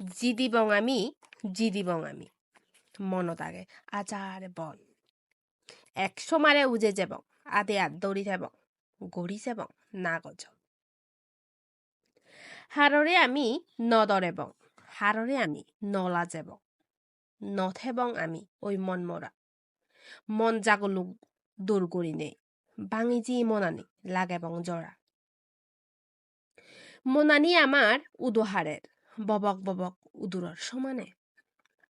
জিদিবং আমি জিদিবং আমি মনত আগে। আজারে বল। একশো মারে উজে যাবং আদে আত দৌড়ি যাবং গড়ি যাবং না গজ। হাররে আমি নদরেবং হাররে আমি নলা যাবং নথেবং আমি ওই মন মরা। মন জাগলুক দূর করি নেই বাঙিজি মনানি লাগেবং জরা। মনানি আমার উদোহারের। ববক ববক উদুরর সমানে।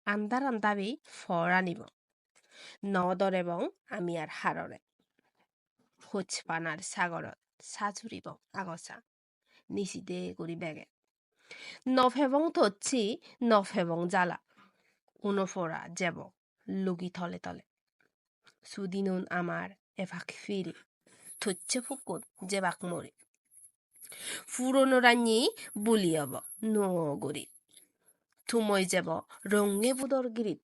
আন্দার আন্দাবি ফর আনিব। নদরেবং আমি আর হাররে হোচপানার সাগরত সাজুরিব আগসা নিশিদে করি বেগে। নফেবং থচ্ছি নফেবং জ্বালা উনফোরা যাব লুগি তলে তলে। সুদিনুন আমার এভাক ফিরি থচ্ছে ফুকুন জেবাক মরি ফুরনো রাഞ്ഞি বুলিয়ব নগরি থুমই যাব ৰঙে বুদৰ গিৰিত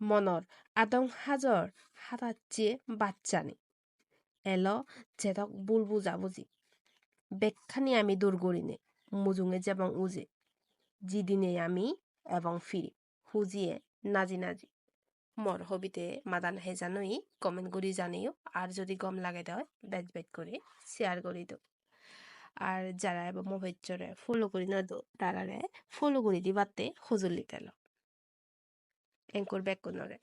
মনৰ আদং সাজৰ হাতাচ্চিয়ে বাচ্চানি এল জেদক বুল বুজা বুজি বেখানি আমি দূর করিনে মুজুঙে যেবং উজে জিদিনে আমি এবং ফিরি হুজিয়ে নাজি নাজি মর হবিতে মাদান হে জানোই কমেন্ট করি জানিও। আর যদি গম লাগে দেয় বেজ বেজ করে শেয়ার করি দো আর যারা এবার মোবাইল চরে ফলো করি না দো তারারে ফলো করে দিবাতে সঁজুলি তেল। এঙ্কর ব্যাক করে